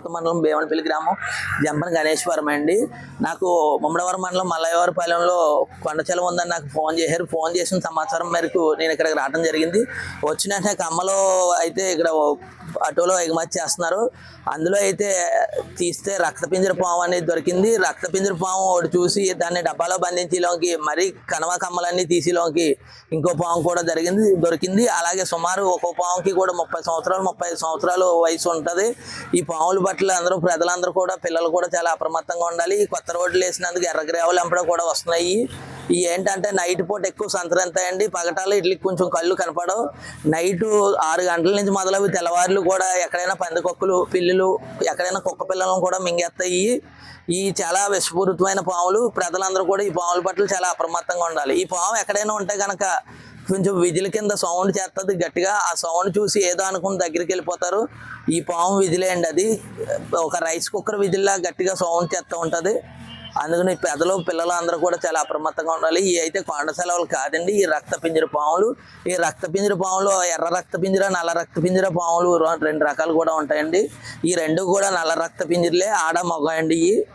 మండలం భీమనపల్లి గ్రామం జంపన గణేశ్వరం అండి. నాకు ముమ్మడవరం మండలం మల్లయ్యవారిపాలెంలో కొండచెలం ఉందని నాకు ఫోన్ చేశారు. ఫోన్ చేసిన సమాచారం మేరకు నేను ఇక్కడికి రావడం జరిగింది. వచ్చిన కమ్మలో అయితే ఇక్కడ ఆటోలో ఎగుమతి చేస్తున్నారు. అందులో అయితే తీస్తే రక్తపింజర పాము అనేది దొరికింది. రక్తపింజర పాము ఒకటి చూసి దాన్ని డబ్బాలో బంధించేలోకి మరి కనవ కమ్మలన్నీ తీసేలోకి ఇంకో పాము కూడా జరిగింది దొరికింది. అలాగే సుమారు ఒక్కో పాముకి కూడా ముప్పై సంవత్సరాలు ముప్పై ఐదు సంవత్సరాలు వయసు ఉంటుంది. ఈ పాములు పట్ల అందరూ ప్రజలందరూ కూడా పిల్లలు కూడా చాలా అప్రమత్తంగా ఉండాలి. ఈ కొత్త రోడ్లు వేసినందుకు ఎర్రగ్రేవలు ఎంపడ కూడా వస్తున్నాయి. ఏంటంటే నైట్ పూట ఎక్కువ సంతరంతాయండి పగటాలు ఇట్లకి కొంచెం కళ్ళు కనపడవు. నైట్ ఆరు గంటల నుంచి మొదలవి. తెల్లవారులు కూడా ఎక్కడైనా పందికొక్కులు పిల్లులు ఎక్కడైనా కుక్క పిల్లలను కూడా మింగేస్తాయి. ఈ చాలా విషపూరితమైన పాములు ప్రజలందరూ కూడా ఈ పాముల పట్ల చాలా అప్రమత్తంగా ఉండాలి. ఈ పాము ఎక్కడైనా ఉంటే కనుక కొంచెం విధుల కింద సౌండ్ చేస్తుంది గట్టిగా ఆ సౌండ్ చూసి ఏదో అనుకుని దగ్గరికి వెళ్ళిపోతారు. ఈ పాము విజిలే అండి అది. ఒక రైస్ కుక్కర్ విధుల్లా గట్టిగా సౌండ్ చేస్తూ ఉంటుంది. అందుకని పెద్దలు పిల్లలు అందరూ కూడా చాలా అప్రమత్తంగా ఉండాలి. ఇవి అయితే కొండ సెలవులు కాదండి ఈ రక్త పింజర పాములు. ఈ రక్త పింజర పాములు ఎర్ర రక్త పింజర నల్ల రక్త పింజర పాములు రెండు రకాలు కూడా ఉంటాయండి. ఈ రెండు కూడా నల్ల రక్త పింజరలే ఆడ మగ అండి ఇవి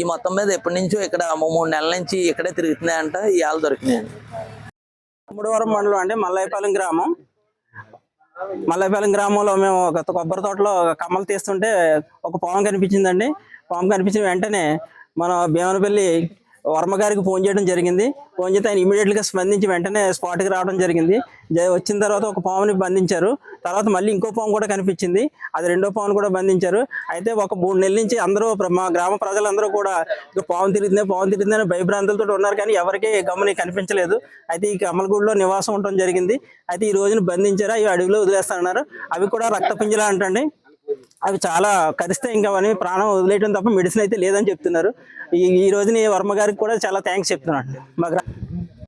ఈ మొత్తం మీద ఎప్పటి నుంచో ఇక్కడ మూ- మూడు నెలల నుంచి ఇక్కడే తిరుగుతున్నాయంట ఇవాళ దొరికినాయండి. ముడివరం మండలం అండి మల్లైపాలెం గ్రామం. మల్లైపాలెం గ్రామంలో మేము ఒక కొబ్బరి తోటలో కమ్మలు తీస్తుంటే ఒక పాము కనిపించిందండి. పాము కనిపించిన వెంటనే మన భీమనపల్లి వర్మ గారికి ఫోన్ చేయడం జరిగింది. ఫోన్ చేస్తే ఆయన ఇమీడియట్గా స్పందించి వెంటనే స్పాట్కి రావడం జరిగింది. వచ్చిన తర్వాత ఒక పాముని బంధించారు. తర్వాత మళ్ళీ ఇంకో పాము కూడా కనిపించింది. అది రెండో పామును కూడా బంధించారు. అయితే ఒక మూడు నెలల నుంచి అందరూ మా గ్రామ ప్రజలందరూ కూడా ఇక పాము తిరుగుతుంది పాము తిరుగుతుందని భయభ్రాంతులతో ఉన్నారు కానీ ఎవరికీ గమని కనిపించలేదు. అయితే ఈ కమలగూడలో నివాసం ఉండటం జరిగింది. అయితే ఈ రోజున బంధించారు? అవి అడవిలో వదిలేస్తున్నారు అవి కూడా రక్తపింజల అంటండి. అవి చాలా కరిస్తే ఇంకా అని ప్రాణం వదిలేయడం తప్ప మెడిసిన్ అయితే లేదని చెప్తున్నారు. ఈ ఈ రోజున ఈ వర్మ గారికి కూడా చాలా థ్యాంక్స్ చెప్తున్నాను. మా